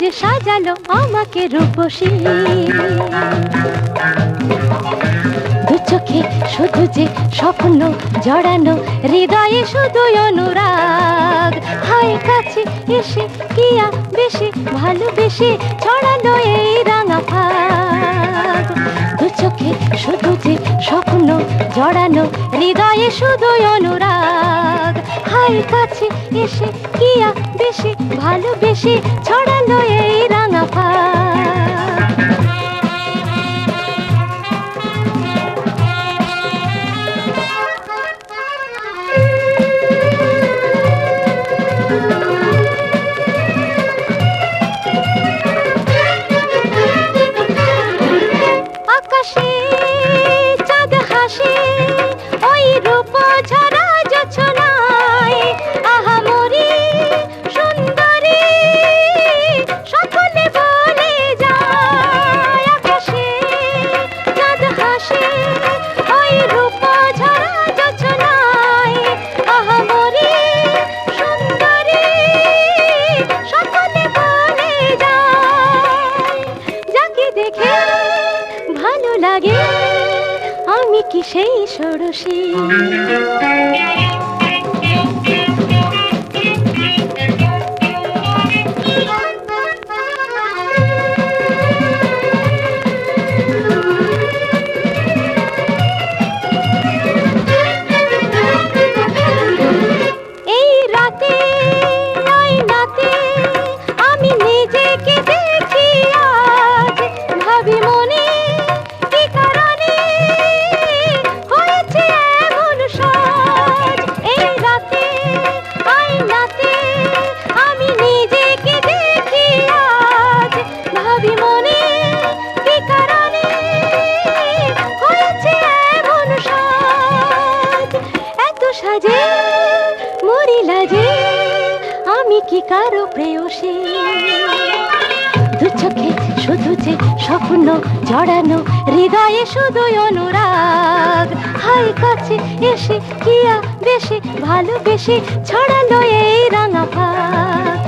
যে সাজালো আমাকে রূপসী। দু চোখে শুধু যে স্বপ্ন জড়ানো, হৃদয়ে শুধু অনুরাগ। হায় কাছে এসে কিয়া বেশি ভালোবেসে ছড়ানো এই রাঙা ফাগ দু চোখে শুধু যে জড়ানো হৃদয়ে শুধু অনুরাগ। হাই কাছে এসে কিয়া বেশি ভালোবেসে ছড়ানো এই রাঙা ফাগ লাগে আমি কি সেই ষোড়শী আমি কি কারও প্রেয়সী? দু চোখে শুধু যে স্বপ্ন জড়ানো, হৃদয়ে শুধু অনুরাগ। হাই কাছে এসে কিয়া বেশি, ভালোবেসে ছড়ালো এই রাঙা ভাগ